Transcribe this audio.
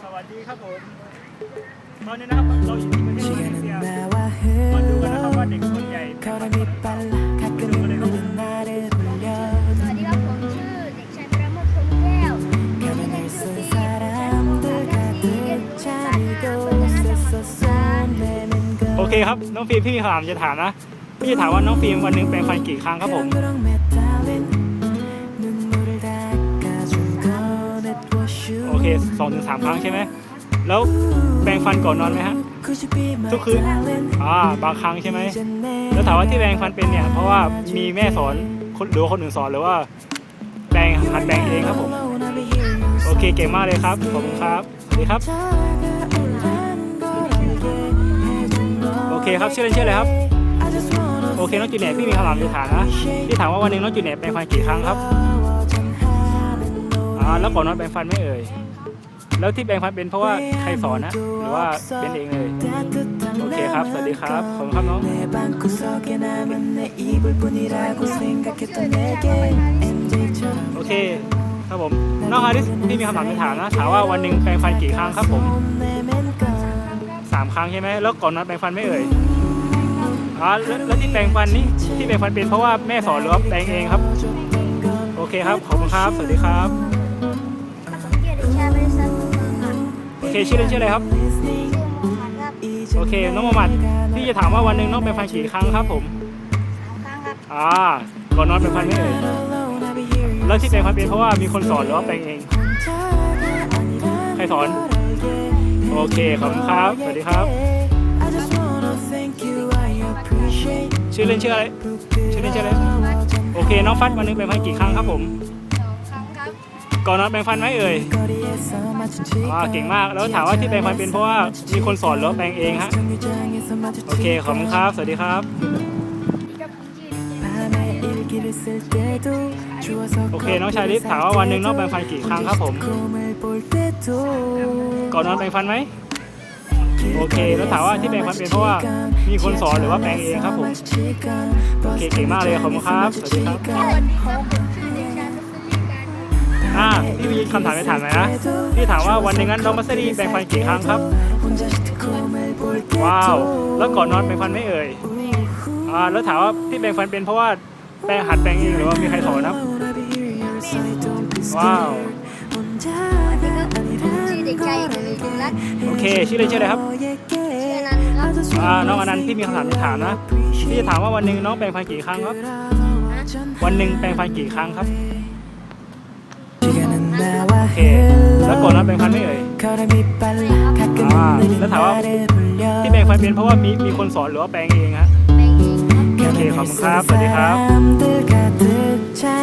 สวัสดีครับผมตอนนี้นะครับเราอยู่ที่ประเทศอินเดียมาดูกันนะครับว่าเด็กส่วนใหญ่เขาได้มีปัญหาขัดกันเลยครับสวัสดีครับผมชื่อเด็กชายประโมทพงแก้เยอะโอเคครับ น้องฟิล์มพี่มีคำถามจะถามนะ พี่จะถามว่าน้องฟิล์มวันหนึ่งเปรงฟันกี่ครั้งครับผม โอเคสองถึงสามครั้งใช่ไหมแล้วแปรงฟันก่อนนอนไหมฮะทุกคืนอ่าบางครั้งใช่ไหมแล้วถามว่าที่แปรงฟันเป็นเนี่ยเพราะว่ามีแม่สอนคนหรือคนอื่นสอนหรือว่าแปรงหัดแปรงเองครับผมโอเคเก่งมากเลยครับขอบคุณครับสวัสดีครับ โอเคครับชื่อเล่นชื่ออะไรครับโอเคน้องจุเน่พี่มีคำถามจะถามนะพี่ถามว่าวันหนึ่งน้องจุเน่แปรงฟันกี่ครั้งครับ แล้วก่อนนอนแปรงฟันไม่เอ่ย แล้วที่แปรงฟันเป็นเพราะว่าใครสอนนะหรือว่าเป็นเองเลย โอเคครับ สวัสดีครับ ขอบคุณครับน้องโอเค ครับผม น้องอาริสที่มีคำถามจะถามนะ ถามว่าวันหนึ่งแปรงฟันกี่ครั้งครับผมสามครั้งใช่ไหมแล้วก่อนนอนแปรงฟันไม่เอ่ยอ๋อแล้วที่แปรงฟันนี่ที่แปรงฟันเป็นเพราะว่าแม่สอนหรือว่าแปรงเองครับ โอเคครับ ขอบคุณครับ สวัสดีครับ เคชื่อเล่นชื่ออะไรครับชื่อมุฮัมมัดครับโอเคน้องมมัดพี่จะถามว่าวันหนึ่งน้องแปรงฟันกี่ครั้งครับผมสามครั้งครับอ่าก่อนนอนแปรงฟันไหม่เอ่ย alone I'll be here you แล้วที่แปรงฟันเป็นเพราะว่ามีคนสอนหรือว่าแปรงเองใครสอนโอเคขอบคุณครับสวัสดีครับ I just wanna thank you I appreciate ชื่อเล่นชื่ออะไรชื่อเล่นชื่ออะไรโอเคน้องฟัดวันหนึงแปรงฟันกี่ครั้งครับผม ก่อนนอนแปรงฟันไหมเอ่ยว้าเก่งมาก แล้วถามว่าที่แปรงฟันเป็นเพราะว่ามีคนสอนหรือแปรงเองฮะ โอเค ขอบคุณครับ สวัสดีครับ โอเค น้องชายลิฟถามว่าวันหนึ่งน้องแปรงฟันกี่ครั้งครับผม ก่อนนอนแปรงฟันไหม โอเค แล้วถามว่าที่แปรงฟันเป็นเพราะว่ามีคนสอนหรือว่าแปรงเองครับผม โอเค เก่งมากเลย ขอบคุณครับ สวัสดีครับ อ่าพี่มีคำถามจะถามหน่อยนะพี่ถามว่าวันหนึ่งนั้นน้องมัสรีแปรงฟันกี่ครั้งครับ ว้าว แล้วก่อนนอนแปรงฟันไหม่เอ่ยอ่าแล้วถามว่าที่แปรงฟันเป็นเพราะว่าแปรงหัดแปรงเองหรือว่ามีใครสอนครับว้าวสวัสดีครับผมชื่อเด็กชายเอกวิทย์รัตน์โอเคชื่อเล่นชื่ออะไรครับชื่ออนันต์ครับอ่าน้องอนันต์พี่มีคำถามจะถามนะพี่จะถามว่าวันหนึ่งน้องแปรงฟันกี่ครั้งครับ วันหนึ่งแปรงฟันกี่ครั้งครับโอ เคแล้วกดรับแบงค์พันไม่เอ่ยแล้วถามว่าที่แบงค์พันเป็นเพราะว่ามีมีคนสอนหรือว่าแปลงเองฮะโอเคขอบคุณครับสวัสดีครับ